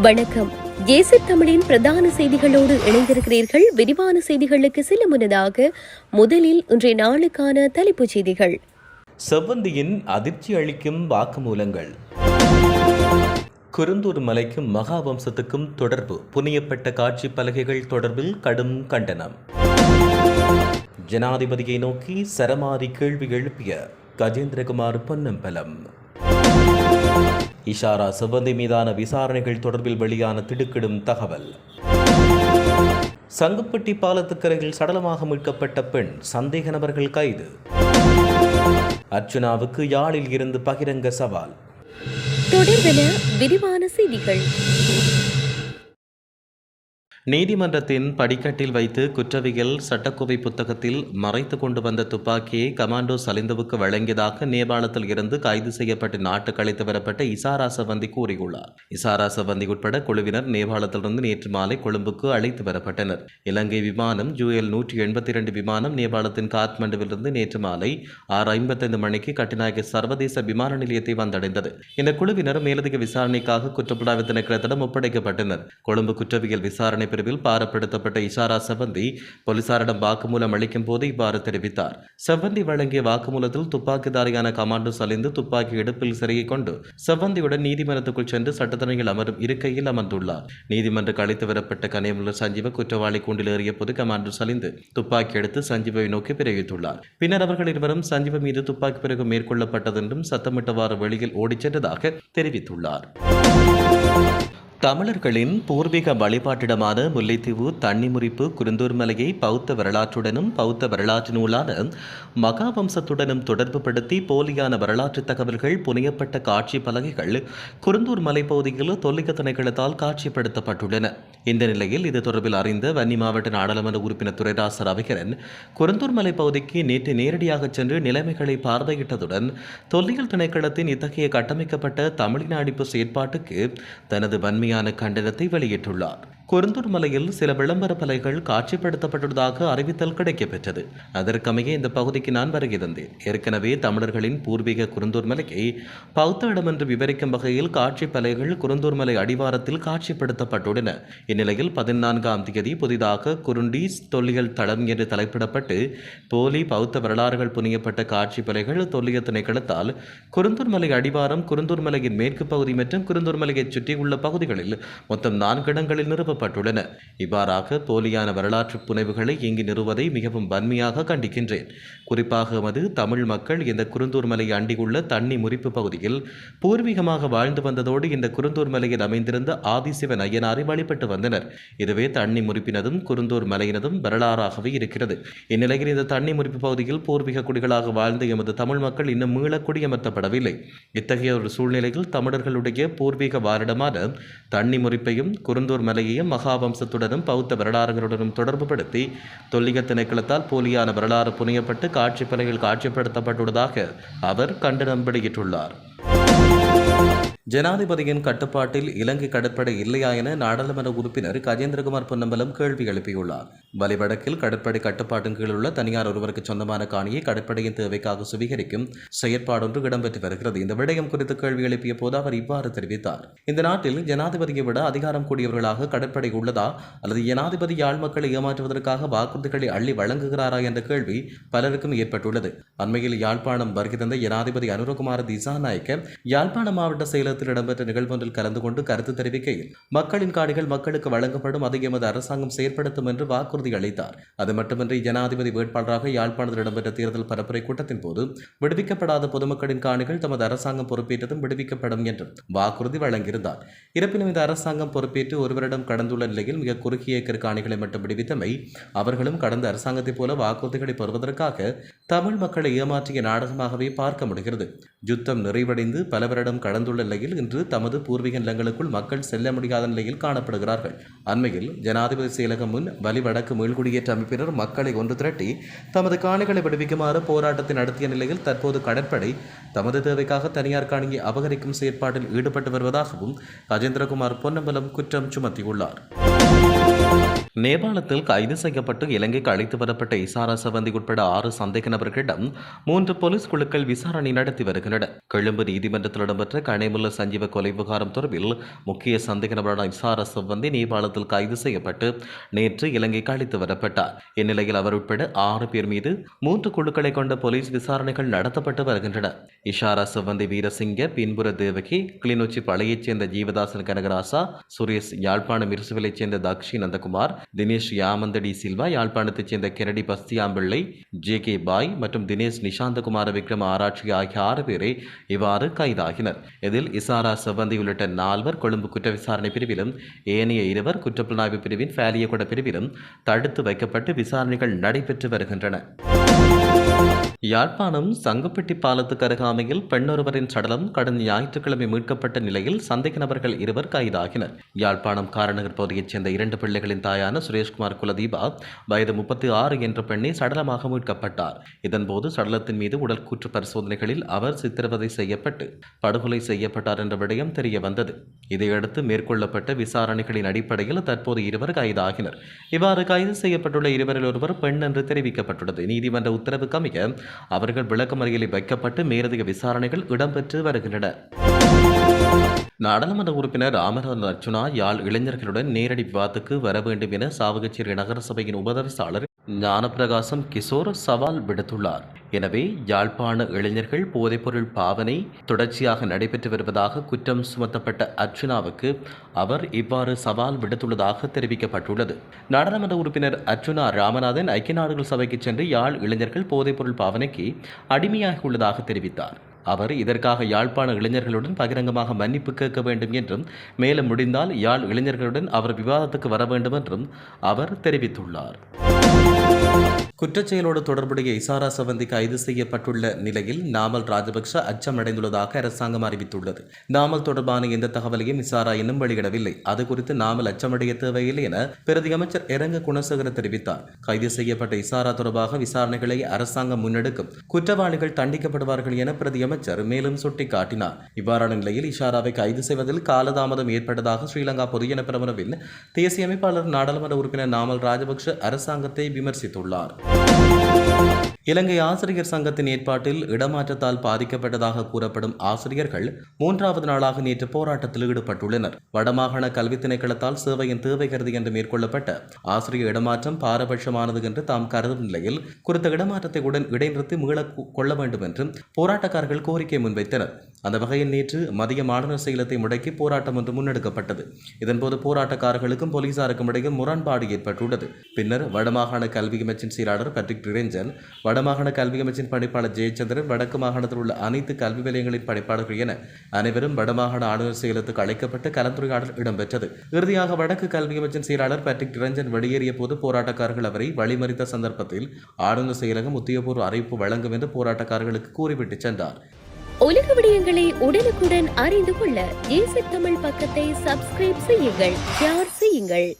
வணக்கம். ஏசி தமிழின் பிரதான செய்திகளோடு இணைந்திருக்கிறீர்கள். விரிவான செய்திகளுக்கு செல்ல முன்னதாக முதலில் இன்றைய நாளுக்கான தலைப்புச் செய்திகள். செவ்வந்தியின் அதிர்ச்சி அளிக்கும் வாக்குமூலங்கள். குருந்தூர் மலைக்கும் மகாவம்சத்துக்கும் தொடர்பு. புனியப்பட்ட காட்சி பலகைகள் தொடர்பில் கடும் கண்டனம். ஜனாதிபதியை நோக்கி சரமாரி கேள்வி எழுப்பிய கஜேந்திரகுமார் பொன்னம்பலம். இஷாரா செவ்வந்தி மீதான விசாரணைகள் தொடர்பில் வெளியான திடுக்கிடும் தகவல். சங்குப்பட்டி பாலத்துக்கரையில் சடலமாக மீட்கப்பட்ட பெண் சந்தேக நபர்கள் கைது. அர்ச்சுனாவுக்கு யாழில் இருந்து பகிரங்க சவால். தொடர்பென விரிவான செய்திகள். நீதிமன்றத்தின் படிக்கட்டில் வைத்து குற்றவியல் சட்டக்கோவை புத்தகத்தில் மறைத்து கொண்டு வந்த துப்பாக்கியை கமாண்டோ சலிந்துவுக்கு வழங்கியதாக நேபாளத்தில் இருந்து கைது செய்யப்பட்டு நாட்டுக்கு அழைத்து வரப்பட்ட இசாரா சவந்தி கூறியுள்ளார். இசாரா சவந்தி உட்பட குழுவினர் நேபாளத்திலிருந்து நேற்று மாலை கொழும்புக்கு அழைத்து வரப்பட்டனர். இலங்கை விமானம் ஜூஎல் நூற்றி எண்பத்தி இரண்டு விமானம் நேபாளத்தின் காத்மண்டுவிலிருந்து நேற்று மாலை ஆறு ஐம்பத்தைந்து மணிக்கு கட்டிநாயக சர்வதேச விமான நிலையத்தை வந்தடைந்தது. இந்த குழுவினர் மேலதிக விசாரணைக்காக குற்றப்புலனாய்வு திணைக்களத்திடம் ஒப்படைக்கப்பட்டனர். கொழும்பு குற்றவியல் விசாரணை பிரிவில் பாரப்படுத்தப்பட்ட இஷாரா செவந்தி போலீசாரிடம் வாக்குமூலம் அளிக்கும் போது இவ்வாறு தெரிவித்தார். செவ்வந்தி வழங்கிய வாக்குமூலத்தில் துப்பாக்கிதாரியான கமாண்டோ சலிந்து துப்பாக்கி இடுப்பில் சிறையை கொண்டு செவ்வந்தியுடன் நீதிமன்றத்துக்குள் சென்று சட்டத்தரணியில் அமரும் இருக்கையில் அமர்ந்துள்ளார். நீதிமன்றக்கு அழைத்து வரப்பட்ட கனியமுள்ள சஞ்சீவ குற்றவாளி கூண்டில் ஏறிய போது கமாண்டோ சலிந்து துப்பாக்கி எடுத்து சஞ்சீவை நோக்கி பிரயோகித்துள்ளார். பின்னர் அவர்கள் இருவரும் சஞ்சீவ மீது துப்பாக்கி பிறகு மேற்கொள்ளப்பட்டதென்றும் சத்தமிட்டவாறு வெளியில் ஓடிச் சென்றதாக தெரிவித்துள்ளார். தமிழர்களின் பூர்வீக வழிபாட்டிடமான முல்லைத்தீவு தண்ணிமுறிப்பு குருந்தூர் மலையை பௌத்த வரலாற்றுடனும் பௌத்த வரலாற்று நூலான மகாவம்சத்துடனும் தொடர்புபடுத்தி போலியான வரலாற்று தகவல்கள் புனையப்பட்ட காட்சி பலகைகள் குருந்தூர் மலைப்பகுதியில் தொல்லிக்க திணைக்களத்தால் காட்சிப்படுத்தப்பட்டுள்ளன. இந்த நிலையில் இது தொடர்பில் அறிந்த வன்னி மாவட்ட நாடாளுமன்ற உறுப்பினர் துரைராசர் அவிகரன் குருந்தூர் மலை பகுதிக்கு நேற்று நேரடியாக சென்று நிலைமைகளை பார்வையிட்டதுடன் தொல்லியல் திணைக்களத்தின் இத்தகைய கட்டமைக்கப்பட்ட தமிழினாடிப்பு செயற்பாட்டுக்கு தனது வன்மையை கடுமையான கண்டனத்தை வெளியிட்டுள்ளார். குருந்தூர் மலையில் சில விளம்பர பலைகள் காட்சிப்படுத்தப்பட்டுள்ளதாக அறிவித்தல் கிடைக்கப்பெற்றது. அதற்கமைய இந்த பகுதிக்கு நான் வருகிறந்தேன் ஏற்கனவே தமிழர்களின் பூர்வீக குருந்தூர் மலையை பௌத்த இடம் என்று விவரிக்கும் வகையில் காட்சி பலைகள் குருந்தூர் மலை அடிவாரத்தில் காட்சிப்படுத்தப்பட்டுள்ளன. இந்நிலையில் பதினான்காம் தேதி புதிதாக குருண்டி தொல்லியல் தளம் என்று தலைப்பிடப்பட்டு போலி பௌத்த வரலாறுகள் புனியப்பட்ட காட்சி பலைகள் தொல்லிய திணைக்களத்தால் குருந்தூர் மலை அடிவாரம் குருந்தூர் மலையின் மேற்கு பகுதி மற்றும் குருந்தூர் மலையைச் சுற்றியுள்ள பகுதிகளில் மொத்தம் நான்கு இடங்களில் நிறுவப்பட்டுள்ளன இவ்வாறாக போலியான வரலாற்று புனைவுகளை இங்கு நிறுவதை மிகவும் வன்மையாக கண்டிக்கின்றேன். குறிப்பாக எமது தமிழ் மக்கள் இந்த குருந்தூர் மலையை அண்டியுள்ள தண்ணி முறிப்பு பகுதியில் பூர்வீகமாக வாழ்ந்து வந்ததோடு இந்த குருந்தூர் மலையில் அமைந்திருந்த ஆதிசிவன் ஐயனாரை வழிபட்டு வந்தனர். இதுவே தண்ணி முறிப்பினதும் குருந்தூர் மலையினதும் வரலாறாகவே இருக்கிறது. இந்நிலையில் இந்த தண்ணி முறிப்பு பகுதியில் பூர்வீக குடிகளாக வாழ்ந்த எமது தமிழ் மக்கள் இன்னும் மீள குடியமர்த்தப்படவில்லை இத்தகைய ஒரு சூழ்நிலையில் தமிழர்களுடைய பூர்வீக வாரிடமான தண்ணி முறிப்பையும் குருந்தூர் மலையையும் மகாவம்சத்துடனும் பௌத்த வரலாறுகளுடனும் தொடர்புபடுத்தி தொல்லிய திணைக்களத்தால் போலியான வரலாறு புனையப்பட்டு காட்சிப்பலையில் காட்சிப்படுத்தப்பட்டுள்ளதாக அவர் கண்டனம் வெளியிட்டுள்ளார் ஜனாதிபதியின் கட்டுப்பாட்டில் இலங்கை கடற்படை இல்லையா என நாடாளுமன்ற உறுப்பினர் கஜேந்திரகுமார் பொன்னம்பலம் கேள்வி எழுப்பியுள்ளார். வலிவடக்கில் கடற்படை கட்டுப்பாட்டின் கீழ் உள்ள தனியார் ஒருவருக்கு சொந்தமான காணியை கடற்படையின் தேவைக்காக சுவீகரிக்கும் செயற்பாடொன்று இடம்பெற்று வருகிறது. இந்த விடயம் குறித்து கேள்வி எழுப்பிய போது அவர் இவ்வாறு தெரிவித்தார். இந்த நாட்டில் ஜனாதிபதியை விட அதிகாரம் கூடியவர்களாக கடற்படை உள்ளதா அல்லது ஜனாதிபதி யாழ் மக்களை ஏமாற்றுவதற்காக வாக்குறுதிகளை அள்ளி வழங்குகிறாரா என்ற கேள்வி பலருக்கும் ஏற்பட்டுள்ளது. அண்மையில் யாழ்ப்பாணம் வருகை தந்த ஜனாதிபதி அனுரகுமார திசாநாயக்க யாழ்ப்பாண மாவட்ட செயலகத்தில் இடம்பெற்ற நிகழ்வொன்றில் கலந்து கொண்டு கருத்து தெரிவிக்கையில் மக்களின் காணிகள் மக்களுக்கு வழங்கப்படும் அதை எமது அரசாங்கம் செயற்படுத்தும் என்று வாக்குறுதி அளித்தார். அது மட்டுமின்றி ஜனாதிபதி வேட்பாளராக யாழ்ப்பாணத்தில் இடம்பெற்ற தேர்தல் பரப்புரை கூட்டத்தின் போது விடுவிக்கப்படாத பொதுமக்களின் காணிகள் தமது அரசாங்கம் பொறுப்பேற்றதும் விடுவிக்கப்படும் என்றும் வாக்குறுதி வழங்கியிருந்தார். இருப்பினும் இந்த அரசாங்கம் பொறுப்பேற்று ஒரு வருடம் கடந்துள்ள நிலையில் மிக குறுகிய ஏக்கர் காணிகளை மட்டும் விடுவித்தமை அவர்களும் கடந்த அரசாங்கத்தைப் போல வாக்குறுதிகளை பெறுவதற்காக தமிழ் மக்களை ஏமாற்றிய நாடகமாகவே பார்க்க முடிகிறது. யுத்தம் நிறைவடைந்து பல வருடம் கடந்துள்ள நிலையில் இன்று தமது பூர்வீக நிலங்களுக்குள் மக்கள் செல்ல முடியாத நிலையில் காணப்படுகிறார்கள். அண்மையில் ஜனாதிபதி செயலகம் முன் வலிவடக்கு மீள்குடியேற்ற அமைப்பினர் மக்களை ஒன்று திரட்டி தமது காணிகளை விடுவிக்குமாறு போராட்டத்தை நடத்திய நிலையில் தற்போது கடற்படை தமது தேவைக்காக தனியார் காணியை அபகரிக்கும் செயற்பாட்டில் ஈடுபட்டு வருவதாகவும் ராஜேந்திரகுமார் பொன்னம்பலம் குற்றம் சுமத்தியுள்ளார். நேபாளத்தில் கைது செய்யப்பட்டு இலங்கைக்கு அழைத்து வரப்பட்ட இசாரா சவந்தி உட்பட ஆறு சந்தேக நபர்களிடம் மூன்று போலீஸ் குழுக்கள் விசாரணை நடத்தி வருகின்றன. கொழும்பு நீதிமன்றத்தில் இடம்பெற்ற கனைமுல்ல சஞ்சீவ கொலை விவகாரம் தொடர்பில் முக்கிய சந்தேக நபரான இசாரா சவந்தி நேபாளத்தில் கைது செய்யப்பட்டு நேற்று இலங்கைக்கு அழைத்து வரப்பட்டார். இந்நிலையில் அவர் உட்பட ஆறு பேர் மீது மூன்று குழுக்களை கொண்ட போலீஸ் விசாரணைகள் நடத்தப்பட்டு வருகின்றன. இஷாரா சிவந்தி வீரசிங்க பின்புற தேவகி கிளிநொச்சி பழையைச் சேர்ந்த ஜீவதாசன் கனகராசா சுரேஷ் யாழ்ப்பாணம் இருசுவிலைச் சேர்ந்த தக்ஷி நந்தகுமார் தினேஷ் யாமந்தடி சில்வா யாழ்ப்பாணத்தைச் சேர்ந்த கெனடி பஸ்தியாம்பிள்ளை ஜே கே பாய் மற்றும் தினேஷ் நிஷாந்தகுமார விக்ரம ஆராய்ச்சி ஆகிய ஆறு பேரை இவ்வாறு கைதாகினர். இதில் இசாரா சிவந்தி உள்ளிட்ட நால்வர் கொழும்பு குற்ற விசாரணை பிரிவிலும் ஏனைய இருவர் குற்றப்புலனாய்வு பிரிவின் ஃபேலியகுட பிரிவிலும் தடுத்து வைக்கப்பட்டு விசாரணைகள் நடைபெற்று வருகின்றன. யாழ்ப்பாணம் சங்குப்பட்டி பாலத்துக்கு அருகாமையில் பெண்ணொருவரின் சடலம் கடந்த ஞாயிற்றுக்கிழமை மீட்கப்பட்ட நிலையில் சந்தேக நபர்கள் இருவர் கைதாகினர். யாழ்ப்பாணம் காரநகர் பகுதியைச் சேர்ந்த இரண்டு பிள்ளைகளின் தாயான சுரேஷ்குமார் குலதீபா வயது முப்பத்தி ஆறு என்ற பெண்ணை சடலமாக மீட்கப்பட்டார். இதன்போது சடலத்தின் மீது உடல் கூற்று பரிசோதனைகளில் அவர் சித்திரவதை செய்யப்பட்டு படுகொலை செய்யப்பட்டார் என்ற விடயம் தெரிய வந்தது. இதையடுத்து மேற்கொள்ளப்பட்ட விசாரணைகளின் அடிப்படையில் தற்போது இருவர் கைதாகினர். இவ்வாறு கைது செய்யப்பட்டுள்ள இருவரில் ஒருவர் பெண் என்று தெரிவிக்கப்பட்டுள்ளது. நீதிமன்ற உத்தரவுக்கு அமைய அவர்கள் விளக்கமறியலில் வைக்கப்பட்டு மேலதிக விசாரணைகள் இடம்பெற்று வருகின்றன. நாடாளுமன்ற உறுப்பினர் ராமநாதன் அர்ச்சுனா யாழ் இளைஞர்களுடன் நேரடி விவாதத்துக்கு வர வேண்டும் என சாவகச்சேரி நகரசபையின் உபதவிசாளர் ஞானப்பிரகாசம் கிஷோர் சவால் விடுத்துள்ளார். எனவே யாழ்ப்பாண இளைஞர்கள் போதைப்பொருள் பாவனை தொடர்ச்சியாக நடைபெற்று வருவதாக குற்றம் சுமத்தப்பட்ட அர்ச்சுனாவுக்கு அவர் இவ்வாறு சவால் விடுத்துள்ளதாக தெரிவிக்கப்பட்டுள்ளது. நாடாளுமன்ற உறுப்பினர் அர்ச்சுனா ராமநாதன் ஐக்கிய நாடுகள் சபைக்கு சென்று யாழ் இளைஞர்கள் போதைப்பொருள் பாவனைக்கு அடிமையாகியுள்ளதாக தெரிவித்தார். அவர் இதற்காக யாழ்ப்பாண இளைஞர்களுடன் பகிரங்கமாக மன்னிப்பு கேட்க வேண்டும் என்றும் மேலும் முடிந்தால் யாழ் இளைஞர்களுடன் அவர் விவாதத்துக்கு வர வேண்டும் என்றும் அவர் தெரிவித்துள்ளார். குற்றச்செயலோடு தொடர்புடைய இசாரா சவந்தி கைது செய்யப்பட்டுள்ள நிலையில் நாமல் ராஜபக்ஷ அச்சமடைந்துள்ளதாக அரசாங்கம் அறிவித்துள்ளது. நாமல் தொடர்பான எந்த தகவலையும் இசாரா இன்னும் வெளியிடவில்லை. அது குறித்து நாமல் அச்சமடைய தேவையில்லை என பிரதி அமைச்சர் இரங்க குணசேகர தெரிவித்தார். கைது செய்யப்பட்ட இசாரா தொடர்பாக விசாரணைகளை அரசாங்கம் முன்னெடுக்கும் குற்றவாளிகள் தண்டிக்கப்படுவார்கள் என பிரதி அமைச்சர் மேலும் சுட்டிக்காட்டினார். இவ்வாறான நிலையில் இஷாராவை கைது செய்வதில் காலதாமதம் ஏற்பட்டதாக ஸ்ரீலங்கா பொதுஜன பிரமுறவில் தேசிய அமைப்பாளர் நாடாளுமன்ற உறுப்பினர் நாமல் ராஜபக்ஷ அரசாங்கத்தை விமர்சித்துள்ளார் தெரிவித்துள்ளார். இலங்கை ஆசிரியர் சங்கத்தின் ஏற்பாட்டில் இடமாற்றத்தால் பாதிக்கப்பட்டதாக கூறப்படும் ஆசிரியர்கள் மூன்றாவது நாளாக நேற்று போராட்டத்தில் ஈடுபட்டுள்ளனர். வடமாகாண கல்வி திணைக்களத்தால் சேவையின் தேவை கருதி என்று மேற்கொள்ளப்பட்ட ஆசிரியர் இடமாற்றம் பாரபட்சமானது என்று தாம் கருதும் நிலையில் குறித்த இடமாற்றத்தை உடன் இடைநிறுத்தி மீள கொள்ள வேண்டும் என்றும் போராட்டக்காரர்கள் கோரிக்கை முன்வைத்தனர். அந்த வகையில் நேற்று மதிய மாணவர் செயலத்தை முடக்கி போராட்டம் ஒன்று முன்னெடுக்கப்பட்டது. இதன்போது போராட்டக்காரர்களுக்கும் போலீசாருக்கும் இடையே முரண்பாடு ஏற்பட்டுள்ளது. பின்னர் வடமாகாண கல்வி அமைச்சின் செயலாளர் பட்ரிக் நிரஞ்சன் வடமாகாண கல்வி அமைச்சின் பணிப்பாளர் ஜெயச்சந்திரன் வடக்கு மாகாணத்தில் உள்ள அனைத்து கல்வி நிலையங்களின் பணிப்பாளர்கள் என அனைவரும் வடமாகாண ஆளுநர் செயலத்துக்கு அழைக்கப்பட்டு கலந்துரையாடல் இடம்பெற்றது. இறுதியாக வடக்கு கல்வி அமைச்சின் செயலாளர் பேட்ரிக் நிரஞ்சன் வெளியேறிய போது போராட்டக்காரர்கள் அவரை வழிமறித்த சந்தர்ப்பத்தில் ஆளுநர் செயலகம் உத்தியோகபூர்வ அறிவிப்பு வழங்கும் என்று போராட்டக்காரர்களுக்கு கூறிவிட்டு சென்றார். உலக விடயங்களை உடனுக்குடன் அறிந்து கொள்ள ஏசி தமிழ் பக்கத்தை சப்ஸ்கிரைப் செய்யுங்கள் ஷேர் செய்யுங்கள்.